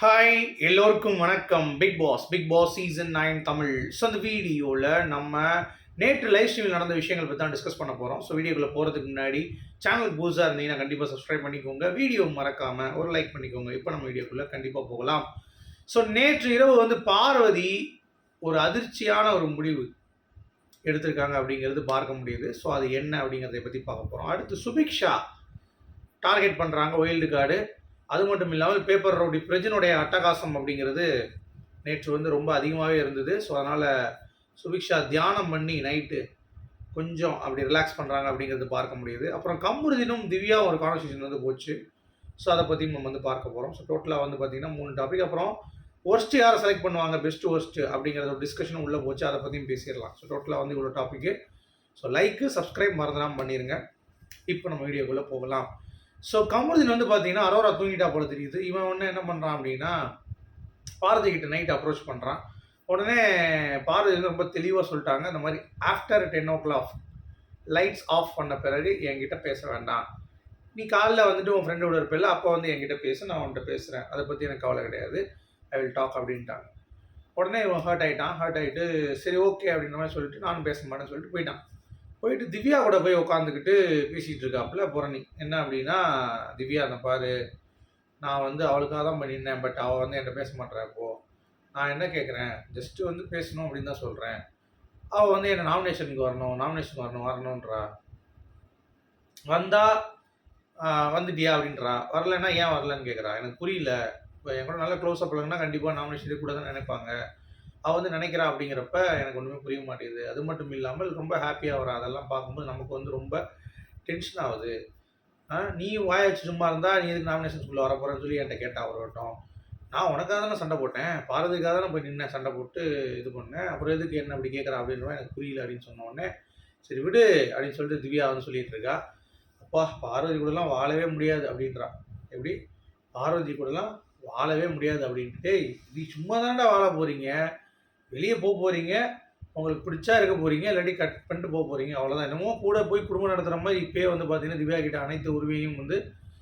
Hi எல்லோருக்கும் வணக்கம். Bigg Boss Bigg Boss season nine Tamil. So அந்த வீடியோவில் நம்ம நேற்று லைவ் ஸ்ட்ரீமில் நடந்த விஷயங்கள் பற்றி தான் டிஸ்கஸ் பண்ண போகிறோம் ஸோ வீடியோக்குள்ளே போகிறதுக்கு முன்னாடி சேனல் புதுசாக இருந்தீங்கன்னா கண்டிப்பாக சப்ஸ்கிரைப் பண்ணிக்கோங்க. வீடியோ மறக்காமல் ஒரு லைக் பண்ணிக்கோங்க. இப்போ நம்ம வீடியோக்குள்ளே கண்டிப்பாக போகலாம். ஸோ நேற்று இரவு வந்து பார்வதி ஒரு அதிர்ச்சியான ஒரு முடிவு எடுத்திருக்காங்க அப்படிங்கிறது பார்க்க முடியுது. ஸோ அது என்ன அப்படிங்கிறத பற்றி பார்க்க போகிறோம் அடுத்து சுபிக்ஷா டார்கெட் பண்ணுறாங்க ஒயில்டு கார்டு அது மட்டும் இல்லாமல் பேப்பர் ரவுடி பிரஜனுடைய அட்டகாசம் அப்படிங்கிறது நேற்று வந்து ரொம்ப அதிகமாகவே இருந்தது. ஸோ அதனால் சுபிக்ஷா தியானம் பண்ணி நைட்டு கொஞ்சம் அப்படி ரிலாக்ஸ் பண்ணுறாங்க அப்படிங்கிறது பார்க்க முடியுது. அப்புறம் கம்ருதினும் திவ்யா ஒரு கான்வர்சேஷன் வந்து போச்சு. ஸோ அதை பற்றியும் நம்ம வந்து பார்க்க போகிறோம் ஸோ டோட்டலாக வந்து பார்த்திங்கன்னா மூணு டாபிக் அப்புறம் ஒர்ஸ்ட்டு யாரை செலக்ட் பண்ணுவாங்க? பெஸ்ட் ஒர்ஸ்ட்டு அப்படிங்கிறத ஒரு டிஸ்கஷன் உள்ளே போச்சு. அதை பற்றியும் பேசிடலாம். ஸோ டோட்டலாக வந்து இவ்வளோ டாப்பிக்கு ஸோ லைக்கு சப்ஸ்கிரைப் மறந்துடாமல் பண்ணிடுங்க இப்போ நம்ம வீடியோக்குள்ளே போகலாம். ஸோ கமருதீன் வந்து பார்த்தீங்கன்னா அரோரா தூங்கிட்டா போல தெரியுது. இவன் ஒன்று என்ன பண்ணுறான் அப்படின்னா பாரதி கிட்ட நைட் அப்ரோச் பண்ணுறான் உடனே பாரதி வந்து ரொம்ப தெளிவாக சொல்லிட்டாங்க. இந்த மாதிரி after ten o'clock lights off பண்ண பிறகு என்கிட்ட பேச வேண்டாம். நீ காலைல வந்துட்டு உன் ஃப்ரெண்டோட இருப்பில்ல அப்போ வந்து என்கிட்ட பேசு நான் உன்கிட்ட பேசுகிறேன் அதை பற்றி எனக்கு கவலை கிடையாது. ஐ வில் டாக் அப்படின்ட்டாங்க. உடனே இவன் ஹர்ட் ஆகிட்டான் ஹர்ட் ஆகிட்டு சரி ஓகே அப்படின்ற மாதிரி சொல்லிட்டு நானும் பேச மாட்டேன்னு சொல்லிட்டு போயிட்டான். போயிட்டு திவ்யா கூட போய் உட்காந்துக்கிட்டு பேசிகிட்டு இருக்காப்புல புரணி. என்ன அப்படின்னா திவ்யா அந்த பாரு நான் வந்து அவளுக்காக தான் பண்ணியிருந்தேன் பட் அவள் வந்து என்கிட்ட பேச மாட்டேறா இப்போது நான் என்ன கேட்குறேன் ஜஸ்ட்டு வந்து பேசணும் அப்படின்னு தான் சொல்கிறேன் அவள் வந்து என்னை நாமினேஷனுக்கு வரணும் நாமினேஷன் வரணும் வரணுன்றா வந்தா வந்துட்டியா அப்படின்றா. வரலைன்னா ஏன் வரலன்னு கேட்குறா எனக்கு புரியல. இப்போ என் கூட நல்ல க்ளோஸ் அப் கண்டிப்பாக நாமினேஷன் கூட தான் நினைப்பாங்க. அவள் வந்து நினைக்கிறா அப்படிங்கிறப்ப எனக்கு ஒன்றுமே புரிய மாட்டேங்குது. அது மட்டும் இல்லாமல் ரொம்ப ஹாப்பியாக வரா அதெல்லாம் பார்க்கும்போது நமக்கு வந்து ரொம்ப டென்ஷன் ஆகுது. நீ வாயாச்சு சும்மா இருந்தால் நீ எதுக்கு நாமினேஷன் ஸ்கூலில் வரப்போகிறேன்னு சொல்லி என்கிட்ட கேட்டா அவர் நான் உனக்காக தானே சண்டை போட்டேன். பாரதிக்காக தானே போய் நின்று சண்டை போட்டு இது பண்ணேன். அப்புறம் எதுக்கு என்ன அப்படி கேட்குறா அப்படின்ற எனக்கு புரியல அப்படின்னு சொன்னோடனே சரி விடு அப்படின்னு சொல்லிட்டு திவ்யா வந்து சொல்லிட்டு இருக்கா. அப்பா பார்வதி கூடலாம் வாழவே முடியாது அப்படின்றா. எப்படி? பார்வதி கூடலாம் வாழவே முடியாது அப்படின்ட்டு. நீ சும்மா தானடா வாழ போகிறீங்க வெளியே போக போகிறீங்க உங்களுக்கு பிடிச்சா இருக்க போகிறீங்க இல்லாட்டி கட் பண்ணிட்டு போக போகிறீங்க அவ்வளோதான் என்னமோ கூட போய் குடும்பம் நடத்துகிற மாதிரி இப்போயே வந்து பார்த்தீங்கன்னா திவ்யா கிட்ட அனைத்து உரிமையும் வந்து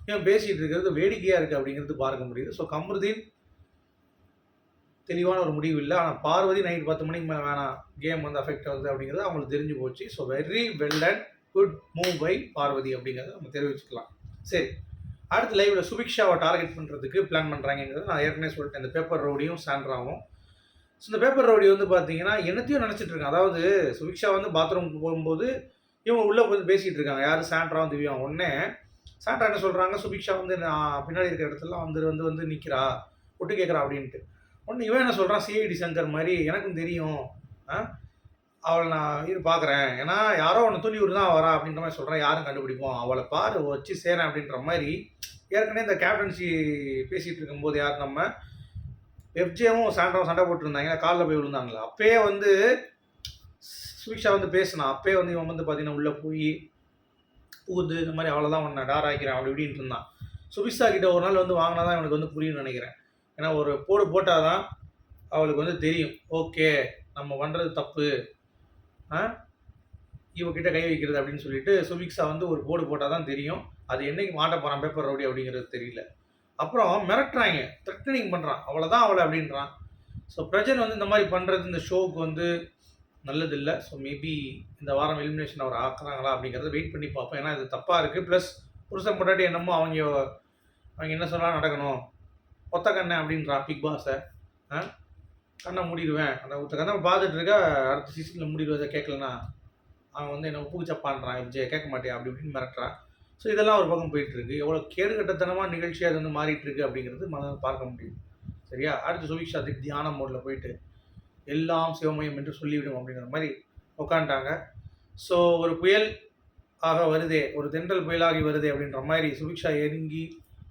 இவன் பேசிகிட்டு இருக்கிறது வேடிக்கையாக இருக்குது அப்படிங்கிறது பார்க்க முடியுது. ஸோ கமருதீன் தெளிவான ஒரு முடிவு இல்லை. ஆனால் பார்வதி நைட் பத்து மணிக்கு மேலே வேணாம். கேம் வந்து அஃபெக்ட் ஆகுது அப்படிங்கிறது அவங்களுக்கு தெரிஞ்சு போச்சு. So very well and good move by Parvathi அப்படிங்கிறத நம்ம தெரிவிச்சுக்கலாம். சரி. அடுத்து லைவில் சுபிக்ஷாவை டார்கெட் பண்ணுறதுக்கு பிளான் பண்ணுறாங்கிறது நான் ஏற்கனவே சொல்லிட்டேன். இந்த பேப்பர் ரோடியும் சாண்ட்ராவும். ஸோ இந்த பேப்பர் ரவுடி வந்து பார்த்தீங்கன்னா என்னத்தையும் நினச்சிட்டு இருக்கான் அதாவது சுபிக்ஷா வந்து பாத்ரூமுக்கு போகும்போது இவங்க உள்ளே போய் பேசிகிட்டு இருக்காங்க. யார்? சாண்ட்ராவும் திவ்யாவும். உடனே சாண்ட்ரா என்ன சொல்கிறாங்க சுபிக்ஷா வந்து நான் பின்னாடி இருக்கிற இடத்துல வந்து வந்து வந்து நிற்கிறா ஒட்டு கேட்குறா அப்படின்ட்டு. உடனே இவன் என்ன சொல்கிறான் சிஐடி சங்கர் மாதிரி எனக்கும் தெரியும். ஆ? அவளை நான் இது பார்க்குறேன் ஏன்னா யாரோ ஒன்று துணி விட்டு தான் வரா அப்படின்ற மாதிரி சொல்கிறேன் யாரும் கண்டுபிடிப்போம். அவளை பாரு வச்சு சேரேன் அப்படின்ற மாதிரி ஏற்கனவே இந்த கேப்டன்சி பேசிகிட்டு இருக்கும்போது யார் நம்ம எஃப்ஜேவும் சாண்ட்ராவும் சண்டை போட்டுருந்தாங்க காலில் போய் விழுந்தாங்களா? அப்பயே வந்து சுபிக்ஷா வந்து பேசினா அப்பயே வந்து இவன் வந்து பார்த்தீங்கன்னா உள்ளே போய் பூந்து இந்த மாதிரி அவ்வளோதான் தான் உன்னை டார் ஆக்கிறேன் அப்படி இப்படின்ட்டு இருந்தான். சுபிக்ஷா கிட்ட ஒரு நாள் வந்து வாங்கினா தான் இவனுக்கு வந்து புரியும்னு நினைக்கிறேன். ஏன்னா ஒரு போடு போட்டால் தான் அவளுக்கு வந்து தெரியும். ஓகே நம்ம பண்ணுறது தப்பு. ஆ? இவகிட்ட கை வைக்கிறது அப்படின்னு சொல்லிட்டு சுபிக்ஷா வந்து ஒரு போர்டு போட்டால் தான் தெரியும். அது என்னைக்கு மாட்ட போகிறான் பேப்பர் ரவுடி அப்படிங்கிறது தெரியல. அப்புறம் மிரட்டுறாங்க. த்ரெட்டனிங் பண்ணுறான் அவ்வளோதான் அவளை அப்படின்றான். ஸோ பிரஜன் வந்து இந்த மாதிரி பண்ணுறது இந்த ஷோவுக்கு வந்து நல்லதில்லை. ஸோ மேபி இந்த வாரம் எலிமினேஷன் அவர் ஆக்குறாங்களா அப்படிங்கிறத வெயிட் பண்ணி பார்ப்போம். ஏன்னா இது தப்பாக இருக்குது ப்ளஸ் புருஷன் பொண்டாட்டி என்னமோ அவங்க அவங்க என்ன சொன்னாலும் நடக்கணும். ஒத்த கண்ணை அப்படின்றா பிக் பாஸை ஆ? கண்ணை மூடிடுவேன். அந்த ஒத்த கண்ணை பார்த்துட்டு இருக்க அடுத்த சீசனில் மூடிடுவதை கேட்கலன்னா அவன் வந்து என்ன பூச்சப்பான்றான் சப்பான்றான் விஜய் கேட்க மாட்டேன் அப்படி இப்படின்னு மிரட்டுறான். ஸோ இதெல்லாம் ஒரு பக்கம் போயிட்டுருக்கு. எவ்வளோ கேடுகட்டத்தனமாக நிகழ்ச்சியாக அது வந்து மாறிட்டு அப்படிங்கிறது மன பார்க்க முடியும். சரியா? அடுத்து சுபிக்ஷா அதுக்கு தியான மோடில் போயிட்டு எல்லாம் சிவமயம் என்று சொல்லிவிடும் அப்படிங்கிற மாதிரி உட்காந்துட்டாங்க ஸோ ஒரு புயல் ஆக வருதே ஒரு தென்றல் புயலாகி வருதே அப்படின்ற மாதிரி சுபிக்ஷா இறங்கி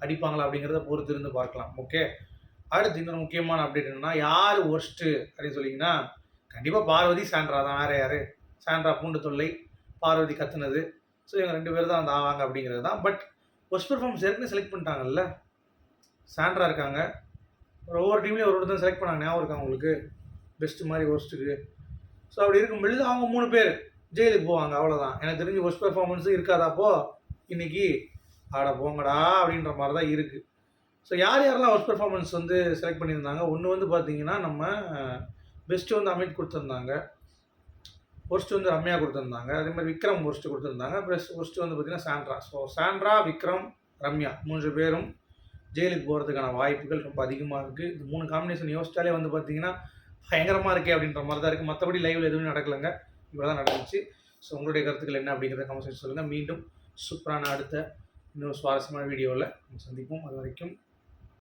அடிப்பாங்களா அப்படிங்கிறத பொறுத்து இருந்து பார்க்கலாம். ஓகே அடுத்து இன்னொரு முக்கியமான அப்டேட் என்னன்னா யார் ஒர்ஸ்ட்டு அப்படின்னு சொல்லிங்கன்னா கண்டிப்பாக பார்வதி சாண்ட்ரா தான். வேறு யார்? சாண்ட்ரா பூண்டு தொல்லை பார்வதி கத்துனது. ஸோ இவங்க ரெண்டு பேர் தான் வந்து ஆவாங்க அப்படிங்கிறது தான். பட் ஒஸ்ட் பெர்ஃபார்மன்ஸ் ஏற்கனவே செலக்ட் பண்ணிட்டாங்கல்ல? சாண்ட்ரா இருக்காங்க. ஒரு ஒவ்வொரு டீம்லேயும் ஒரு ஒருத்தர் செலக்ட் பண்ணாங்க. ஞாபகம் இருக்கா உங்களுக்கு? பெஸ்ட்டு மாதிரி ஒர்ஸ்ட்டுக்கு ஸோ அப்படி இருக்கும் பொழுது அவங்க மூணு பேர் ஜெயிலுக்கு போவாங்க. அவ்வளோதான் எனக்கு தெரிஞ்சு ஒஸ்ட் பெர்ஃபார்மன்ஸும் இருக்காதாப்போ இன்னைக்கு ஆட போங்கடா அப்படின்ற மாதிரி தான் இருக்குது ஸோ யார் யாரெல்லாம் ஒர்க் பெர்ஃபார்மன்ஸ் வந்து செலக்ட் பண்ணியிருந்தாங்க? ஒன்று வந்து பார்த்தீங்கன்னா நம்ம பெஸ்ட்டு வந்து அமித் கொடுத்துருந்தாங்க. ஒர்ஸ்ட் வந்து ரம்யா கொடுத்துருந்தாங்க. அதே மாதிரி விக்ரம் ஒர்ஸ்ட் கொடுத்துருந்தாங்க. ப்ளஸ் ஒர்ஸ்ட் வந்து பார்த்தீங்கன்னா Sandra. So Sandra Vikram Ramya மூன்று பேரும் ஜெயிலுக்கு போகிறதுக்கான வாய்ப்புகள் ரொம்ப அதிகமாக இருக்குது இந்த மூணு காம்பினேஷன் யோசிச்சாலே வந்து பார்த்தீங்கன்னா பயங்கரமாக இருக்கே அப்படின்ற மாதிரி தான் இருக்குது மற்றபடி லைவில் எதுவுமே நடக்கலைங்க. இவ்வளோ தான் நடந்துச்சு. ஸோ உங்களுடைய கருத்துக்கள் என்ன அப்படிங்கிறத கமெண்ட் சொல்லுங்கள் மீண்டும் சூப்பரான அடுத்த இன்னொரு சுவாரஸ்யமான வீடியோவில் சந்திப்போம். அது வரைக்கும்